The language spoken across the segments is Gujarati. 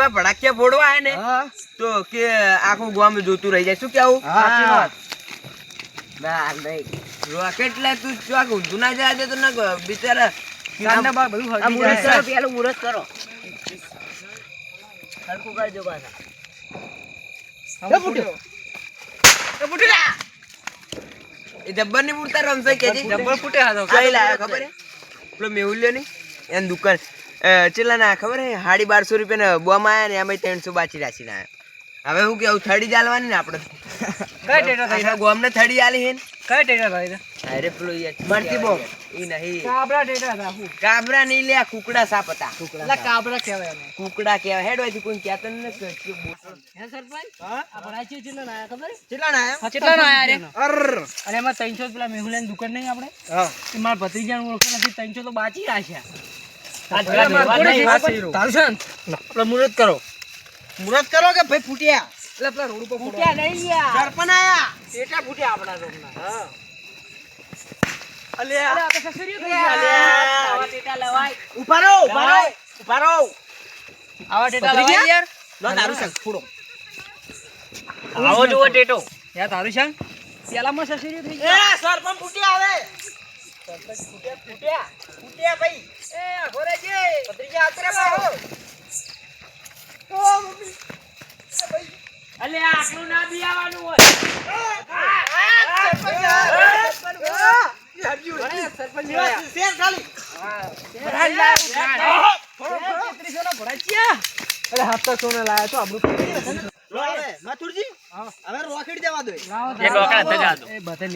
એવા ભડાકિયા ફોડવા હે ને તો કે આખું ગામ જોતું રહી જાય. શું કેવું? સાચી વાત. ના નહીં. રોકેટ લે તું ચોક ઊંધું ના જાય તો ના બિચારા કાનના બાર બધું આ મુરત કરો પેલું મુરત કરો. સરખું કરજો પાછા. હવે ફૂટ્યો. એ જબ્બરની મૂર્તા રમશે કે જબ્બર ફૂટે. હાથો. કઈ લાયા ખબર પેલો મેહુલ્યો ની એની દુકાન. ના ખબર હે? સાડી બારસો રૂપિયા બોમ આયા ને એમાં ત્રણસો બાચી રાખી ના હવે હું કેવું થડી ચાલવાની ને આપણે? કઈ ટેટો થઈ ગોમ ને થડી આલી હે કઈ ટેટો થઈ અરે પેલો મરતી બોમ ઈ નહીં. કાબરા ટેટા હતા હું. કાબરા નહીં લે કુકડા સાપ. હતા એટલે કાબરા કહેવાય કુકડા કહેવાય. હેડ હોય કોઈ કહેતો ને હે સરપંચ? હા આ ભરાય છે કેટલા ના આયા? ખબર ચેલા ના કેટલા ના અર. અને એમાં ત્રણસો પેલા મેહુલાની દુકાન નહીં આપણે? હા. મારા ભત્રીજાને ઓળખો નથી. ત્રણસો તો બાચી રાખ્યા. આપણે મુહૂર્ત કરો. મુહૂર્ત કરો કે ભાઈ ફૂટ્યા? એટલે પેલા રોડ ઉપર ફૂટ્યા નહીં યાર સરપન આયા. ટેટા ફૂટ્યા આપણા રોડના. હા. અલે. આ તો સસરીઓ થઈ ગયા. આવા ટેટા લવાય. ઊભા રહો ઊભા રહો ઊભા રહો આવા ટેટા લવાય યાર. લો તારું સંગ ફૂડો. આવો જુઓ ટેટો. યાર તારું છે પેલામાં સસરીઓ થઈ એ સરપન ફૂટ્યા હવે. ફૂટ્યા ફૂટ્યા ફૂટ્યા ભાઈ એ ઘોરેજી પત્રીજા આતરે બાહો ઓ મમ્મી અલે આટલું ના બી આવવાનું હોય શેર ખાલી અરે હાથ તો સોના લાયા તો આપણું મથુરજી હવે રોકેટ દેવા દો. એક વખત ભેગા દો.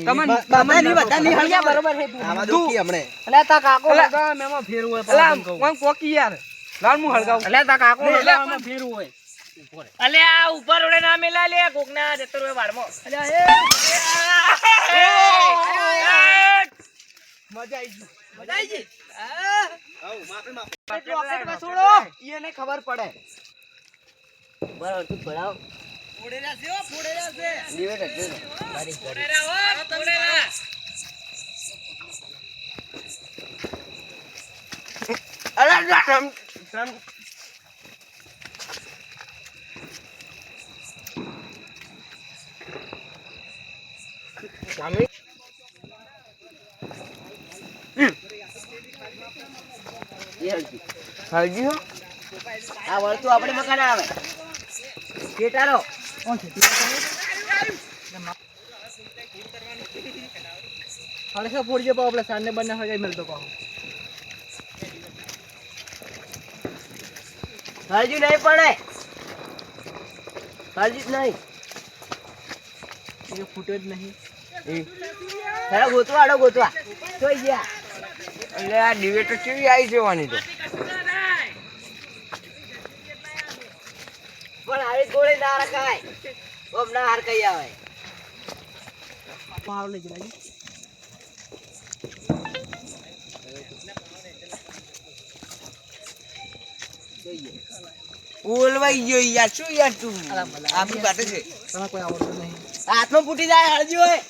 તમને બાબા ની બધા ની હળિયા બરોબર છે. તું. હમણે. અલે તા કાકો લગાવ મેમાં ફેરવું હોય અલા કોણ કોકી યાર? લાલ મુ હળગાવ. અલે તા કાકો લગાવ ફેરવું હોય. અલે આ ઉપર ઓડે ના મેલા લે કોક ના જતો રે વાડમો. અલે એ મજા આવી ગઈ મજા આવી ગઈ? આવ માપે માપે રોકેટમાં છોડો એને ખબર પડે. બરાબર તું પડાવ ફોડેલા છે ઓ ફોડેલા છે દિવેટ છે મારી ઓડેરા હો અરે રામ રામ સ્વામી હળજી હો. આ વળતું આપણે મકાન આવે. કેટારો કોણ છે ફોડજે પાવ આપણે સાંજને બંને હળગાઈ મળતો કહો. હળજી નહીં પડે. હળજી જ નહીં. એ ફૂટે જ નહીં. હેડો ગોતવા આડો ગોતવા. જોઈ ગયા એટલે આ ડિવેટર કેવી આવી જવાની તો પણ આવી ગોળી ના રખાય. ઓમ ના હાર કઈ આવે. પાવ લઈ જલાજી બોલવાઈ તું? આપી કોઈ આવડતું નહીં હાથમાં ફૂટી જાય, હળજી હોય.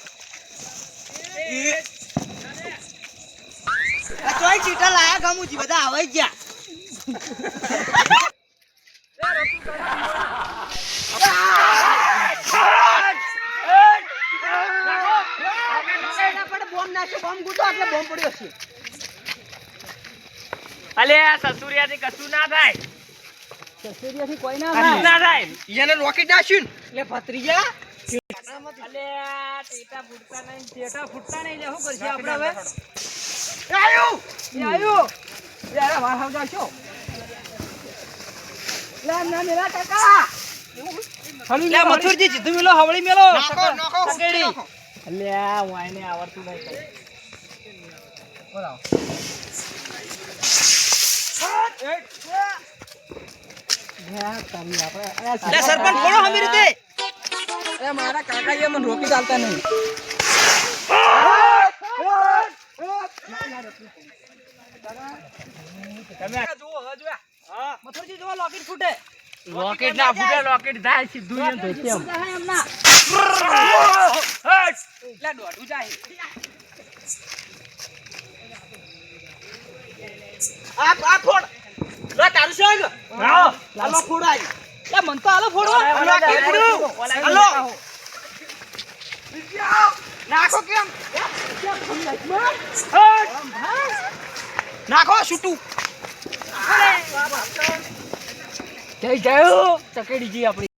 આ ચીટા લાયા ગામુજી, બધા આવે ગયા. અલે આ સસુરિયાથી કશું ના થાય. સસુરિયાથી કોઈ ના થાય. ના થાય. એને રોકેટ નાખ્યું એટલે ભત્રીજા. અલે આ ટેટા ફૂટતા નહીં ટેટા ફૂટતા નહીં. લે શું કરશે આપણે હવે? આયુ! આયુ. યાર વાર હાવ જાશો. લે ના મેલા કાકા. લે મથુરજી જીધું મેલો હવળી મેલો. નાખો નાખો અલ્યા અલે વાયને આવડતું નહીં. બોલાવો લે સરપંચ ફોડો હમી રીતે એ મારા કાકા એ મને રોકી ચાલતા નહીં મથુરજી જોવા લોકેટ ફૂટે લોકેટ ના ફૂટે લોકેટ જાય સીધું એમ ધોતી એમ એટલે દોઢું જાય આ આ ફોડ લો તારું આવો લાલો ફોડાય લા મન તો આલો ફોડો આલો કે ફોડો આલો નાખો કેમ નાખો છૂટું જય જય ચકેડી જી આપણી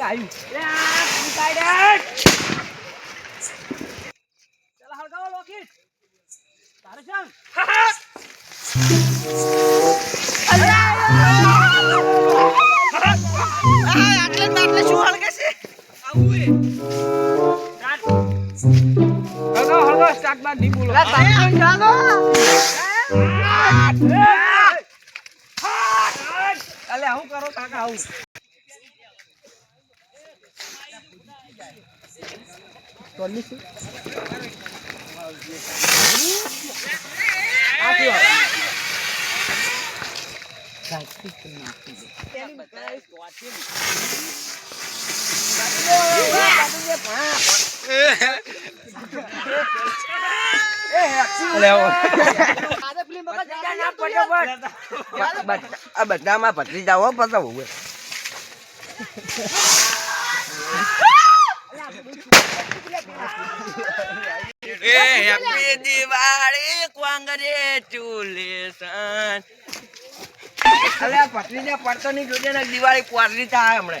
આવ્યું લે આ તું કાઢ ચાલ હળગાવો લોકેટ તારે સંગ આટલે આટલે શું હળગે છે આવું એ હળગાવો હળગાવો સ્ટાર્ટ બાદ નહીં બોલો અલે હું કરો કાકા આવું આ બધામાં ભત્રીજા હો પતાવું હોય એ હેપી દિવાળી કોંગ્રેચ્યુલેશન. અલે આ ભત્રીજા પડતો નહીં જોજે ને દિવાળી પોરલી થાય હમણે.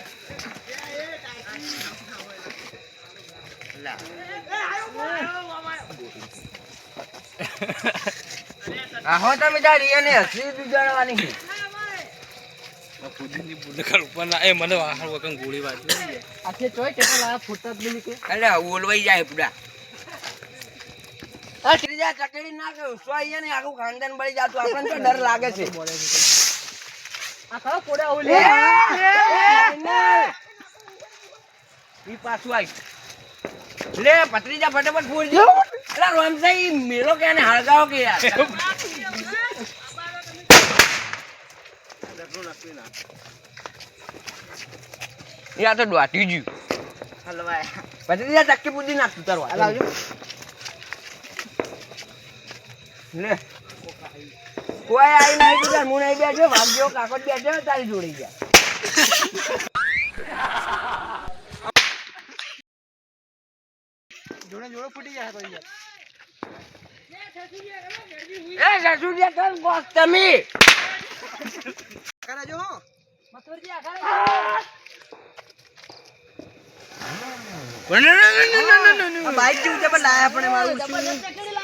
આહો તમે તારી એને હસી બિગાડવાની છે. આખે ચોય કેટલા લાયા ફૂટતા જ નહીં કે? અલે ઓલવાઈ જાય પૂરા ત્રીજા ચકડી ના કે સો અહીંયા ને આખું ખાનદાન બળી જાતું આપણને તો ડર લાગે છે. આ કોડા પોડા આવું લે, લે લે. ઈ પાછું આવી લે પત્રીજા ફટાફટ ફૂલ જો એટલે રોમસાઈ મેલો કે એને હળગાવો કે યાર? યા તો ડોટી જ્યું હલવાય. પત્રીજા ચક્કી પૂછી નાખતું તારો લાવજો લે. કોઈ આવી નહીં બીજા હું નહીં બેઠો ભાગ્યો કાકોટ બેઠો તારી જોડી ગયા. જોડે જોડે ફૂટી ગયા તો યાર. એ સસુરિયા કર બોસ તમે? કરે જો મથુરજી આ કરે બાઈક જેવું છે પણ લાયા પણ મારું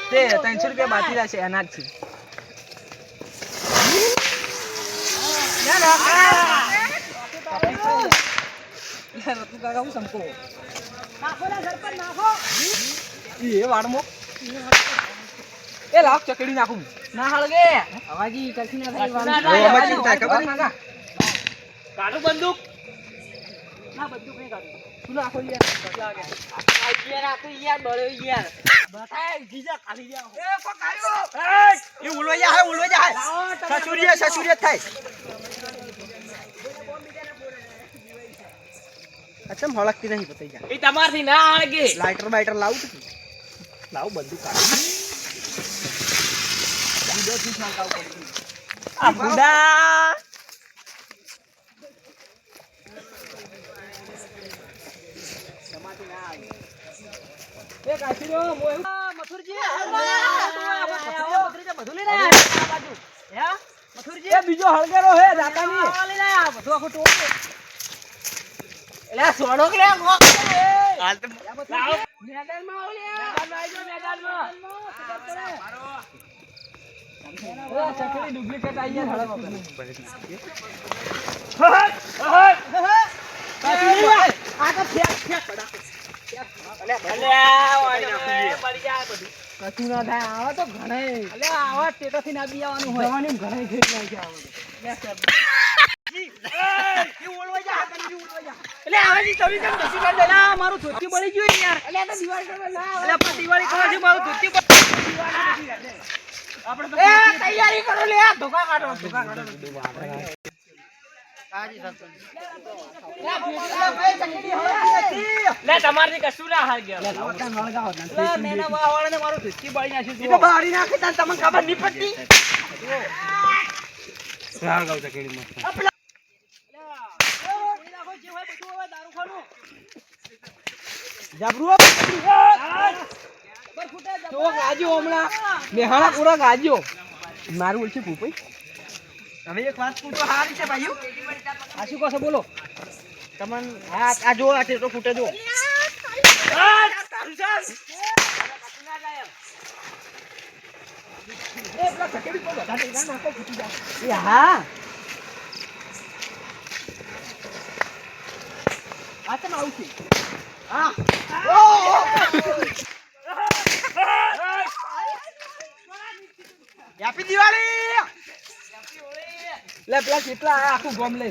તે ત્રણસો રૂપિયા બાકી રહેશે અનાજ છે રતુ કાકા હું સંકો એ વાડમો એ લાવ ચકડી નાખું. ના હળગે. અવાજી કલસી ના થાય આમાં થાય ખબર? કાઢો બંદૂક? ના બંદૂક નહીં કાઢો. શું નાખો યાર. યાર નાખો યાર બળ્યો યાર. બતાય જીજા ખાલી ગયા એ પકાયો એ ઉલવાઈ જાય ઉલવાઈ જાય સસુરિયા સસુરિયા થાય. અચ્છા હળકતી નહીં પતાઈ જા. એ તમારથી ના હળગે લાઇટર બાઇટર લાવું તું લાવ બધું કાઢ આ બુડા એ કાશીરો મોય મથુરજી. મથુરજી એ બીજો હળગેરો હે બધું આખું કે હાલ તો મેદાનમાં આવો લ્યા મેદાનમાં મેદાનમાં. ચકડી ડુપ્લિકેટ આવી ગયા હળગતી આ તો ફેક ફેક કશું મારું ધોતી બળી ગયું મારું તૈયારી કરો લે ધોકા કાઢો ધોકા કાઢો લે તમારથી કશું ના હાર ગયો. લે મેના વાવાળાને મારું ધુચકી બાળી નાખ્યું તો બાળી નાખી તને તમને ખબર નહીં પડતી? જબરું તો ગાજો હમણાં. મેહાણા પૂરા ગાજો મારું ઓળખી ભૂપાઈ હવે એક વાત પૂછો હારી છે ભાઈઓ? આ શું કહો બોલો. તમને હા આ જો આ તો ફૂટે જો એ હા આ તમે આવું છે હા હેપી દિવાળી લે પેલા કેટલા આખું ગોમ લે